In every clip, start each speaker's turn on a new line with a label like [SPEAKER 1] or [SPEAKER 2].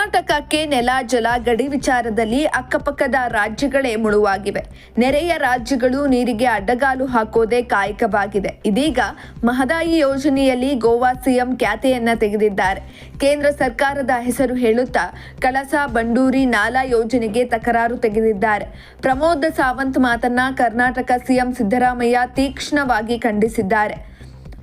[SPEAKER 1] ಕರ್ನಾಟಕಕ್ಕೆ ನೆಲ, ಜಲ, ಗಡಿ ವಿಚಾರದಲ್ಲಿ ಅಕ್ಕಪಕ್ಕದ ರಾಜ್ಯಗಳೇ ಮುಳುವಾಗಿವೆ. ನೆರೆಯ ರಾಜ್ಯಗಳು ನೀರಿಗೆ ಅಡ್ಡಗಾಲು ಹಾಕೋದೇ ಕಾಯಕವಾಗಿದೆ. ಇದೀಗ ಮಹದಾಯಿ ಯೋಜನೆಯಲ್ಲಿ ಗೋವಾ ಸಿಎಂ ಖ್ಯಾತೆಯನ್ನ ತೆಗೆದಿದ್ದಾರೆ. ಕೇಂದ್ರ ಸರ್ಕಾರದ ಹೆಸರು ಹೇಳುತ್ತಾ ಕಳಸಾ ಬಂಡೂರಿ ನಾಲಾ ಯೋಜನೆಗೆ ತಕರಾರು ತೆಗೆದಿದ್ದಾರೆ. ಪ್ರಮೋದ್ ಸಾವಂತ್ ಮಾತನ್ನ ಕರ್ನಾಟಕ ಸಿಎಂ ಸಿದ್ದರಾಮಯ್ಯ ತೀಕ್ಷ್ಣವಾಗಿ ಖಂಡಿಸಿದ್ದಾರೆ.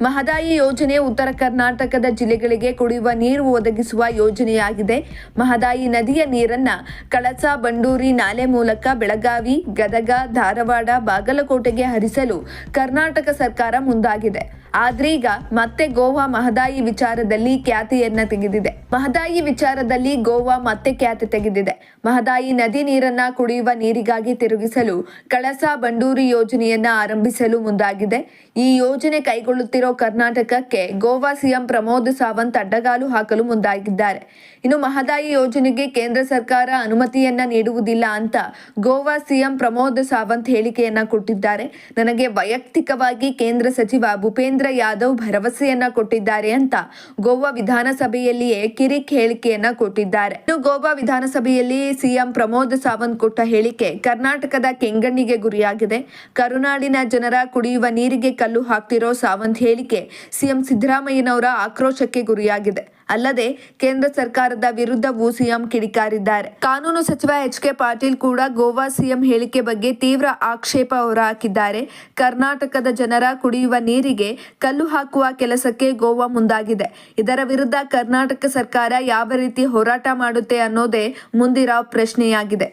[SPEAKER 1] ಮಹದಾಯಿ ಯೋಜನೆ ಉತ್ತರ ಕರ್ನಾಟಕದ ಜಿಲ್ಲೆಗಳಿಗೆ ಕುಡಿಯುವ ನೀರು ಒದಗಿಸುವ ಯೋಜನೆಯಾಗಿದೆ. ಮಹದಾಯಿ ನದಿಯ ನೀರನ್ನ ಕಳಸ, ಬಂಡೂರಿ ನಾಲೆ ಮೂಲಕ ಬೆಳಗಾವಿ, ಗದಗ, ಧಾರವಾಡ, ಬಾಗಲಕೋಟೆಗೆ ಹರಿಸಲು ಕರ್ನಾಟಕ ಸರ್ಕಾರ ಮುಂದಾಗಿದೆ. ಆದ್ರೀಗ ಮತ್ತೆ ಗೋವಾ ಮಹದಾಯಿ ವಿಚಾರದಲ್ಲಿ ಖ್ಯಾತಿಯನ್ನ ತೆಗೆದಿದೆ. ಮಹದಾಯಿ ವಿಚಾರದಲ್ಲಿ ಗೋವಾ ಮತ್ತೆ ಖ್ಯಾತಿ ತೆಗೆದಿದೆ. ಮಹದಾಯಿ ನದಿ ನೀರನ್ನ ಕುಡಿಯುವ ನೀರಿಗಾಗಿ ತಿರುಗಿಸಲು ಕಳಸಾ ಬಂಡೂರಿ ಯೋಜನೆಯನ್ನ ಆರಂಭಿಸಲು ಮುಂದಾಗಿದೆ. ಈ ಯೋಜನೆ ಕೈಗೊಳ್ಳುತ್ತಿರೋ ಕರ್ನಾಟಕಕ್ಕೆ ಗೋವಾ ಸಿಎಂ ಪ್ರಮೋದ್ ಸಾವಂತ್ ಅಡ್ಡಗಾಲು ಹಾಕಲು ಮುಂದಾಗಿದ್ದಾರೆ. ಇನ್ನು ಮಹದಾಯಿ ಯೋಜನೆಗೆ ಕೇಂದ್ರ ಸರ್ಕಾರ ಅನುಮತಿಯನ್ನ ನೀಡುವುದಿಲ್ಲ ಅಂತ ಗೋವಾ ಸಿಎಂ ಪ್ರಮೋದ್ ಸಾವಂತ್ ಹೇಳಿಕೆಯನ್ನ ಕೊಟ್ಟಿದ್ದಾರೆ. ನನಗೆ ವೈಯಕ್ತಿಕವಾಗಿ ಕೇಂದ್ರ ಸಚಿವ ಭೂಪೇಂದ್ರ ಯಾದವ್ ಭರವಸೆಯನ್ನ ಕೊಟ್ಟಿದ್ದಾರೆ ಅಂತ ಗೋವಾ ವಿಧಾನಸಭೆಯಲ್ಲಿಯೇ ಕಿರಿಕ್ ಹೇಳಿಕೆಯನ್ನ ಕೊಟ್ಟಿದ್ದಾರೆ. ಇನ್ನು ಗೋವಾ ವಿಧಾನಸಭೆಯಲ್ಲಿ ಸಿಎಂ ಪ್ರಮೋದ್ ಸಾವಂತ್ ಕೊಟ್ಟ ಹೇಳಿಕೆ ಕರ್ನಾಟಕದ ಕೆಂಗಣ್ಣಿಗೆ ಗುರಿಯಾಗಿದೆ. ಕರುನಾಡಿನ ಜನರ ಕುಡಿಯುವ ನೀರಿಗೆ ಕಲ್ಲು ಹಾಕ್ತಿರೋ ಸಾವಂತ್ ಹೇಳಿಕೆ ಸಿಎಂ ಸಿದ್ದರಾಮಯ್ಯನವರ ಆಕ್ರೋಶಕ್ಕೆ ಗುರಿಯಾಗಿದೆ. ಅಲ್ಲದೆ ಕೇಂದ್ರ ಸರ್ಕಾರದ ವಿರುದ್ಧವೂ ಸಿಎಂ ಕಿಡಿಕಾರಿದ್ದಾರೆ. ಕಾನೂನು ಸಚಿವ ಎಚ್ ಕೆ ಪಾಟೀಲ್ ಕೂಡ ಗೋವಾ ಸಿಎಂ ಹೇಳಿಕೆ ಬಗ್ಗೆ ತೀವ್ರ ಆಕ್ಷೇಪ ಹೊರಹಾಕಿದ್ದಾರೆ. ಕರ್ನಾಟಕದ ಜನರ ಕುಡಿಯುವ ನೀರಿಗೆ ಕಲ್ಲು ಹಾಕುವ ಕೆಲಸಕ್ಕೆ ಗೋವಾ ಮುಂದಾಗಿದೆ. ಇದರ ವಿರುದ್ಧ ಕರ್ನಾಟಕ ಸರ್ಕಾರ ಯಾವ ರೀತಿ ಹೋರಾಟ ಮಾಡುತ್ತೆ ಅನ್ನೋದೇ ಮುಂದಿರೋ ಪ್ರಶ್ನೆಯಾಗಿದೆ.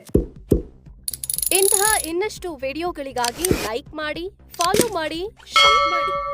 [SPEAKER 2] ಇಂತಹ ಇನ್ನಷ್ಟು ವಿಡಿಯೋಗಳಿಗಾಗಿ ಲೈಕ್ ಮಾಡಿ, ಫಾಲೋ ಮಾಡಿ, ಶೇರ್ ಮಾಡಿ.